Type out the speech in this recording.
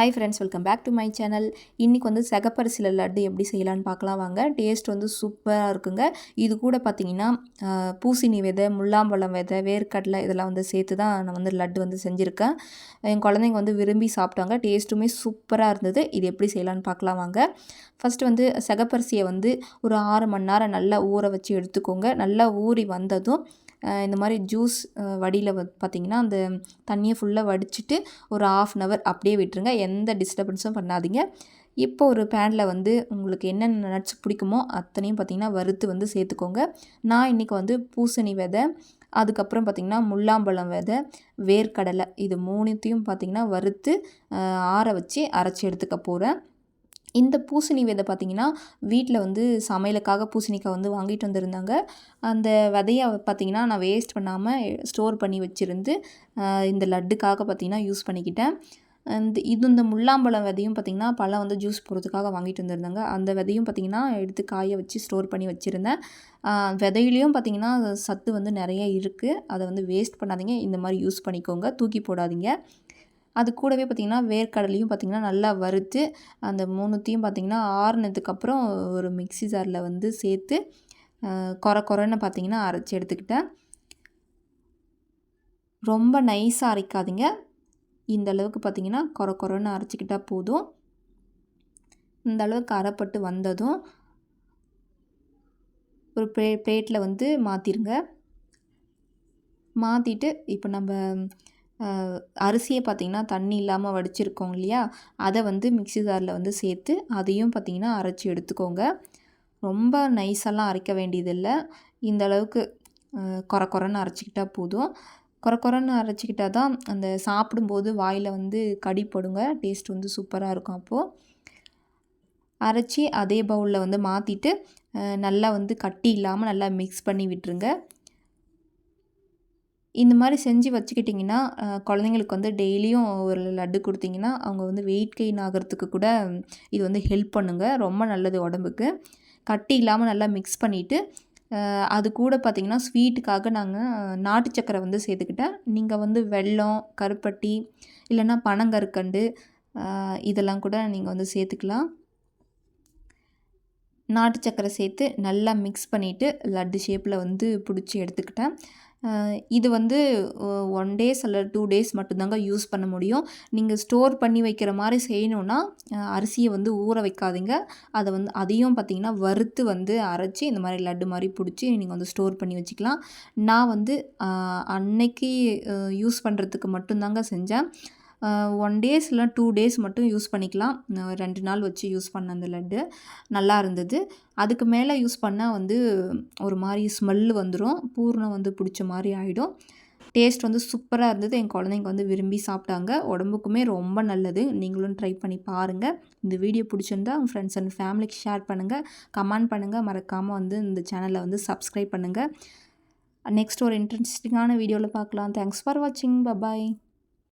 Hi friends welcome back to my channel இன்றைக்கி வந்து சிகப்பரிசியில் லட்டு எப்படி செய்யலான்னு பார்க்கலாம் வாங்க. டேஸ்ட் வந்து சூப்பராக இருக்குங்க. இது கூட பார்த்தீங்கன்னா ஆஹ், பூசணி விதை முல்லாம்பழம் விதை வேர்க்கடலை இதெல்லாம் வந்து சேர்த்து தான் நான் வந்து லட்டு வந்து செஞ்சுருக்கேன். என் குழந்தைங்க வந்து விரும்பி சாப்பிட்டாங்க. டேஸ்ட்டுமே சூப்பராக இருந்தது. இது எப்படி செய்யலான்னு பார்க்கலாம் வாங்க. ஃபஸ்ட்டு வந்து சிகப்பரிசியை வந்து ஒரு ஆறு மணி நேரம் நல்லா ஊற வச்சு எடுத்துக்கோங்க. நல்லா ஊறி வந்ததும் இந்த மாதிரி ஜூஸ் வடியில் வந்து பார்த்திங்கன்னா அந்த தண்ணியை ஃபுல்லாக வடிச்சிட்டு ஒரு ஆஃப் அன் ஹவர் அப்படியே விட்டுருங்க. எந்த டிஸ்டர்பன்ஸும் பண்ணாதீங்க. இப்போ ஒரு பேனில் வந்து உங்களுக்கு என்னென்ன நட்ஸ் பிடிக்குமோ அத்தனையும் பார்த்திங்கன்னா வறுத்து வந்து சேர்த்துக்கோங்க. நான் இன்றைக்கி வந்து பூசணி விதை அதுக்கப்புறம் பார்த்திங்கன்னா முல்லாம்பழம் விதை வேர்க்கடலை இது மூணுத்தையும் பார்த்திங்கன்னா வறுத்து ஆற வச்சு அரைச்சி எடுத்துக்க போகிறேன் இந்த பூசணி விதை பார்த்திங்கன்னா வீட்டில் வந்து சமையலுக்காக பூசணிக்காய் வந்து வாங்கிட்டு வந்திருந்தாங்க. அந்த விதையை பார்த்திங்கன்னா நான் வேஸ்ட் பண்ணாமல் ஸ்டோர் பண்ணி வச்சுருந்து இந்த லட்டுக்காக பார்த்திங்கன்னா யூஸ் பண்ணிக்கிட்டேன். இந்த இது இந்த முல்லாம்பழம் விதையும் பார்த்திங்கன்னா பழம் வந்து ஜூஸ் போடுறதுக்காக வாங்கிட்டு வந்திருந்தாங்க. அந்த விதையும் பார்த்திங்கன்னா எடுத்து காய வச்சு ஸ்டோர் பண்ணி வச்சுருந்தேன். விதையிலையும் பார்த்திங்கன்னா சத்து வந்து நிறைய இருக்குது அதை வந்து வேஸ்ட் பண்ணாதீங்க. இந்த மாதிரி யூஸ் பண்ணிக்கோங்க. தூக்கி போடாதீங்க. அது கூடவே பார்த்திங்கன்னா வேர்க்கடலையும் பார்த்திங்கன்னா நல்லா வறுத்து அந்த மூணுத்தையும் பார்த்திங்கன்னா ஆறுனதுக்கப்புறம் ஒரு மிக்ஸி ஜாரில் வந்து சேர்த்து குறை கொர கொரன்னு பார்த்திங்கன்னா அரைச்சி எடுத்துக்கிட்டேன். ரொம்ப நைஸாக அரைக்காதீங்க. இந்த அளவுக்கு பார்த்திங்கன்னா கொர கொரன்னு அரைச்சிக்கிட்டால் போதும். இந்த அளவுக்கு அரைப்பட்டு வந்ததும் ஒரு ப்ளே ப்ளேட்டில் வந்து மாற்றிருங்க மாற்றிட்டு இப்போ நம்ம அரிசியை பார்த்திங்கன்னா தண்ணி இல்லாமல் வடிச்சிருக்கோம் இல்லையா? அதை வந்து மிக்ஸி ஜாரில் வந்து சேர்த்து அதையும் பார்த்திங்கன்னா அரைச்சி எடுத்துக்கோங்க. ரொம்ப நைஸெல்லாம் அரைக்க வேண்டியதில்லை. இந்த அளவுக்கு கொர கொரன்னு அரைச்சிக்கிட்டா போதும். கொர கொரன்னு அரைச்சிக்கிட்டா தான் அந்த சாப்பிடும்போது வாயில் வந்து கடிப்படுங்க டேஸ்ட் வந்து சூப்பராக இருக்கும் அப்போது அரைச்சி அதே பவுலில் வந்து மாற்றிட்டு நல்லா வந்து கட்டி இல்லாமல் நல்லா மிக்ஸ் பண்ணி விட்டுருங்க. இந்த மாதிரி செஞ்சு வச்சுக்கிட்டிங்கன்னா குழந்தைங்களுக்கு வந்து டெய்லியும் ஒரு லட்டு கொடுத்தீங்கன்னா அவங்க வந்து வெயிட் கெயின் ஆகிறதுக்கு கூட இது வந்து ஹெல்ப் பண்ணுங்க. ரொம்ப நல்லது உடம்புக்கு. கட்டி இல்லாமல் நல்லா மிக்ஸ் பண்ணிவிட்டு அது கூட பார்த்திங்கன்னா ஸ்வீட்டுக்காக நாங்கள் நாட்டு சக்கரை வந்து சேர்த்துக்கிட்டேன். நீங்கள் வந்து வெல்லம் கருப்பட்டி இல்லைன்னா பனங்கற்கண்டு இதெல்லாம் கூட நீங்கள் வந்து சேர்த்துக்கலாம். நாட்டு சக்கரை சேர்த்து நல்லா மிக்ஸ் பண்ணிவிட்டு லட்டு ஷேப்பில் வந்து பிடிச்சி எடுத்துக்கிட்டேன். இது வந்து ஒன் டேஸ் அல்ல டூ டேஸ் மட்டும்தாங்க யூஸ் பண்ண முடியும். நீங்கள் ஸ்டோர் பண்ணி வைக்கிற மாதிரி செய்யணுன்னா அரிசியை வந்து ஊற வைக்காதீங்க. அதை வந்து அதையும் பார்த்தீங்கன்னா வறுத்து வந்து அரைச்சி இந்த மாதிரி லட்டு மாதிரி பிடிச்சி நீங்கள் வந்து ஸ்டோர் பண்ணி வச்சுக்கலாம். நான் வந்து அன்னைக்கு யூஸ் பண்ணுறதுக்கு மட்டும்தாங்க செஞ்சேன். ஒன் டேஸ் இல்லை டூ டேஸ் மட்டும் யூஸ் பண்ணிக்கலாம். ரெண்டு நாள் வச்சு யூஸ் பண்ண அந்த லட்டு. நல்லா இருந்தது. அதுக்கு மேலே யூஸ் பண்ணால் வந்து ஒரு மாதிரி ஸ்மெல்லு வந்துடும் பூர்ணம் வந்து பிடிச்ச மாதிரி ஆகிடும் டேஸ்ட் வந்து சூப்பராக இருந்தது. என் குழந்தைங்க வந்து விரும்பி சாப்பிட்டாங்க. உடம்புக்குமே ரொம்ப நல்லது. நீங்களும் ட்ரை பண்ணி பாருங்கள் இந்த வீடியோ பிடிச்சிருந்தா உங்கள் ஃப்ரெண்ட்ஸ் அண்ட் ஃபேமிலிக்கு ஷேர் பண்ணுங்கள் கமெண்ட் பண்ணுங்கள் மறக்காமல் வந்து இந்த சேனலை வந்து சப்ஸ்கிரைப் பண்ணுங்கள் நெக்ஸ்ட் ஒரு இன்ட்ரெஸ்டிங்கான வீடியோவில் பார்க்கலாம். தேங்க்ஸ் ஃபார் வாட்சிங் பபாய்